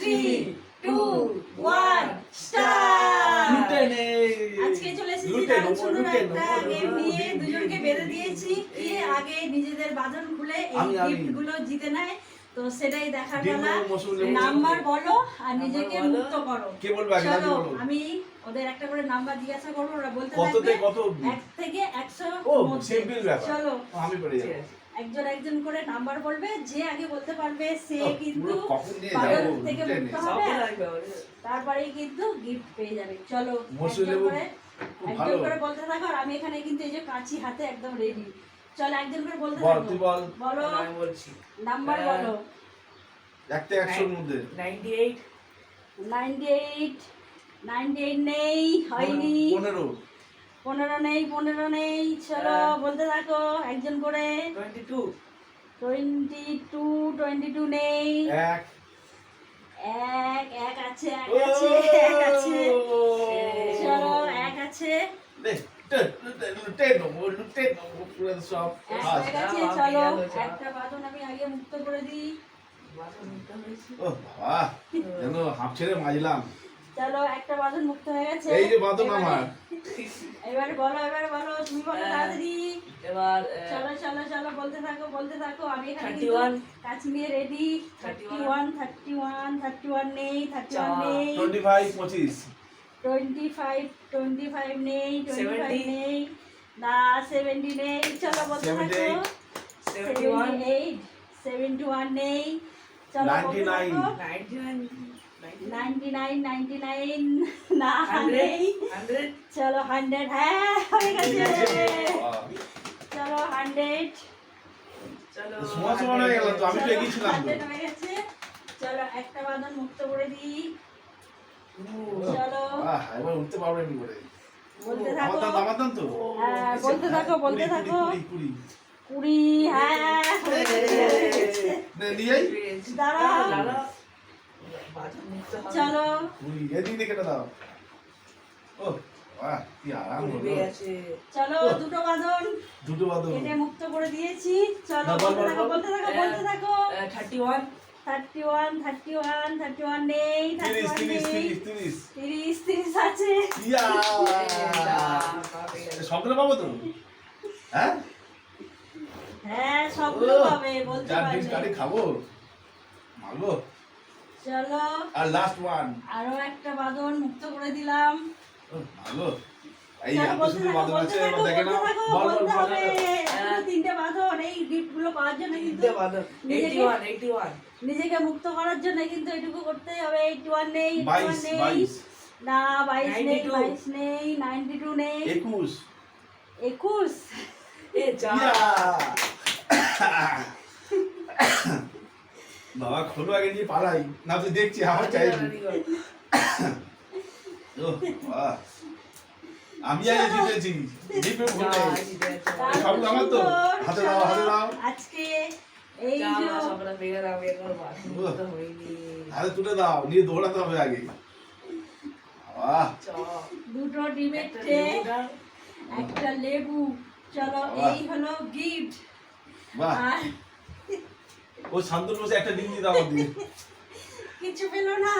Three two one start আজকে চলে এসেছি দারুণ সুন্দর একটা গেম নিয়ে। দুজনকে বেঁধে দিয়েছি। কি আগে নিজেদের বাঁধন খুলে এই আমি, আমি। গিফটগুলো জিতে নেয় তো সেটাই দেখার নেব। নাম্বার বলো আর নিজেকে মুক্ত করো। কে বলবে আগে? চলো আমি ওদের একটা করে নাম্বার জিজ্ঞাসা করব ওরা বলতে থাকবে কত থেকে একশো ও সিম্পল ব্যাপার। চলো। আমি। একজন একজন করে নাম্বার বলবে যে আগে বলতে পারবে সে কিন্তু যাব, থেকে মুক্ত হবে। তারপরেই কিন্তু গিফট পেয়ে যাবে। চলো একজন করে একজন করে বলতে থাকো আর আমি এখানে কিন্তু এই যে কাঁচি হাতে একদম রেডি চলো একজন করে বলতে থাকো। বল। বলো নাম্বার বলো। এক থেকে একশোর মধ্যে। 98 নাইনটি এইট নাইনটি এইট নেই হয়নি। পনেরো। পনেরো নেই পনেরো নেই চলো হ্যাঁ। বলতে থাকো একজন করে। 22 টোয়েন্টি টু টোয়েন্টি টু নেই। এক। এক এক আছে এক আছে এক আছে। চলো এক আছে। চলো। একটা বাদন আমি আগে মুক্ত করে দিই। বাসন নিতে হয়েছে। ও বাবা, যেন হাঁপ ছেড়ে মাজলাম। চলো একটা বাদন মুক্ত হয়ে গেছে। এই যে বাদন আমার। এবারে বলো এবারে বলো তুমি বলো হ্যাঁ। তাড়াতাড়ি। এবার চলো চলো চলো বলতে থাকো বলতে থাকো আমি এখানে কিন্তু 31 কাজ নিয়ে ready thirty one thirty one thirty one নেই থার্টি ওয়ান চা। নেই। টোয়েন্টি ফাইভ পঁচিশ। টোয়েন্টি ফাইভ টোয়েন্টি ফাইভ নেই টোয়েন্টি ফাইভ নেই। না সেভেন্টি নেই। চলো বলতে থাকো। 78 সেভেন্টি 71 এইট সেভেন্টি ওয়ান নেই। চলো বলতে 99 থাকো। 99 নাইনটি নাইন নাইনটি নাইন না 100 নেই 100 চলো হান্ড্রেড হ্যাঁ হয়ে গেছে চলো হান্ড্রেড চলো সমান সমান হয়ে গেল তো আমি তো এগিয়েছিলাম তো হান্ড্রেড হয়ে গেছে চলো একটা বাদন মুক্ত করে দিই চলো। এবার উঠতে পারবে নি করে? বলতে থাকো। হ্যাঁ, বলতে থাকো বলতে থাকো। কুড়ি, হ্যাঁ হয়ে। দাঁড়াও দাঁড়াও বাসন নিতে হবে চলো। এদিক দিয়ে কেটে দাও। ও বাহ, কি আরাম হলো। চলো দুটো বাদন দুটো বাদন কেটে মুক্ত করে দিয়েছি। চলো বলতে থাকো বলতে থাকো বলতে থাকো। 31 thirty one thirty one thirty one নেই থার্টি তিরিশ ওয়ান তিরিশ নেই। তিরিশ তিরিশ। তিরিশ তিরিশ আছে। ইয়া! সবগুলো পাবো তো? হ্যাঁ? হ্যাঁ সবগুলো পাবে বলতে পারবে। কারি খাব। মাগো চলো আর লাস্ট ওয়ান আরও একটা বাদন মুক্ত করে দিলাম মাগো এই এত থাকো, বাদন আছে দেখে থাকো, বল বল বল তিনটে বাদন এই গিফটগুলো পাওয়ার জন্য কিন্তু বাদন নিজেকে- 81 81 নিজেকে মুক্ত করার জন্য কিন্তু এটুকু করতে হবে এইটি ওয়ান নেই 81 বাইশ নেই না বাইশ নেই 92 বাইশ নেই নাইনটি টু নেই একুশ একুশ এ যা ইয়া! বাবা খোলো আগে নিয়ে পালাই না তো দেখছি আমার বাহ। আমি আগে জিতেছি জিপে ভুলে দারুণ আমার তো? হাতে দাও, হাতে দাও। আজকে এই যে হাতে তুলে দাও নিয়ে দৌড়াতে হবে আগে। বাহ দুটো ডিমের একটা ট্রে একটা লেবু। চলো এই হলো গিফট। বাহ। আর ও শান্তনু একটা ডিম দিয়ে দাও দিয়ে কিছু পেল না